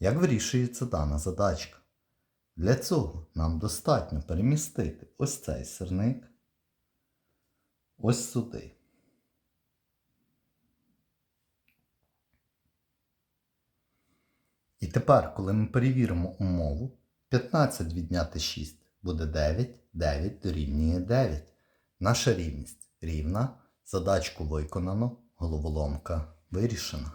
Як вирішується дана задачка? Для цього нам достатньо перемістити ось цей сирник ось сюди. І тепер, коли ми перевіримо умову, 15 відняти 6 буде 9, 9 дорівнює 9. Наша рівність рівна, задачку виконано, головоломка вирішена.